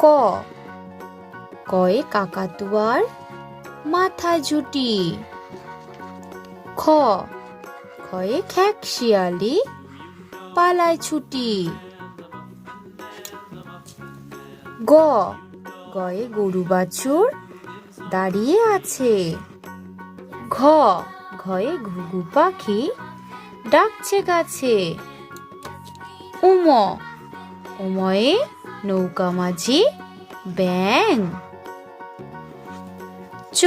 ক। কয়ে কাকাতুয়ার মাথায় ঝুটি। খ। খয়ে খ্যাক শিয়ালি পালায় ছুটি। গ। গয়ে গরু বাছুর দাঁড়িয়ে আছে। ঘ। ঘয়ে ঘুঘু পাখি ডাকছে গাছে। উম। উময়ে নৌকা মাঝি ব্যাং চ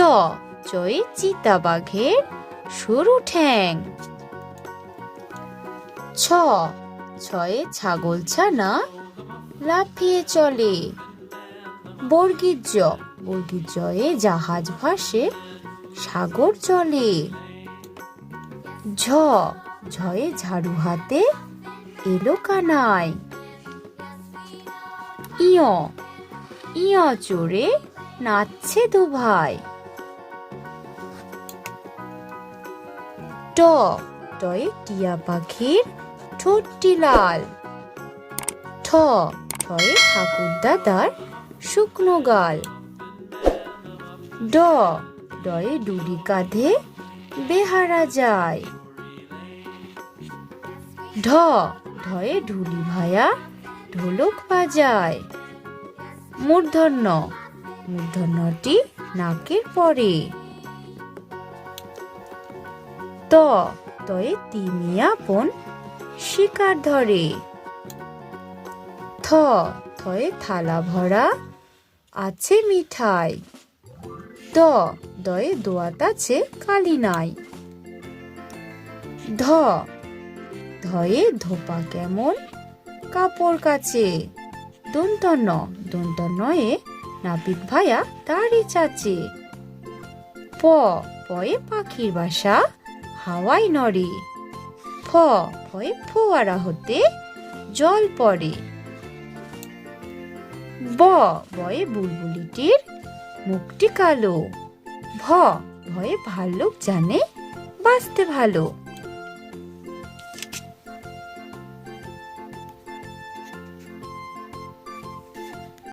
চয়ে চিতা বাঘের সরু ঠ্যাং। ছ, ছয়ে ছাগল ছানা লাফিয়ে চলে। বর্গীর জ বর্গীর জয়ে জাহাজ ভাসে, সাগর চলে। ঝ, ঝয়ে ঝাড়ু হাতে এলো কানাই ইয় ইয় চড়ে নাচছে দু ভাই। ট, টয়ে টিয়া পাখির ঠোঁটটি লাল। ঠ ঠয়ে ঠাকুর দাদার শুকনো গাল। ড ডয়ে ডুলি কাঁধে বেহারা যায়। ঢ ঢয়ে ঢুলি ভায়া ঢোলক বাজায়। মূর্ধন্য। মূর্ধন্যটি নাকের পরে। ত। তয়ে তিনি আপন শিকার ধরে। থ। থয়ে থালা ভরা আছে মিঠাই। দ দয়ে দোয়াত আছে কালি নাই। ধ। ধয়ে ধোপা কেমন কাপড় কাছে দন্তন্য দন্তন্নয়ে নাপিত ভায়া দাড়ি চাচে। প, পয়ে পাখির বাসা হাওয়াই নড়ে। ফ ফয়ে ফোয়ারা হতে জল পড়ে। ব, বয়ে বুলবুলিটির মুখটি কালো। ভ, ভয়ে ভাল্লুক জানে বাঁচতে ভালো।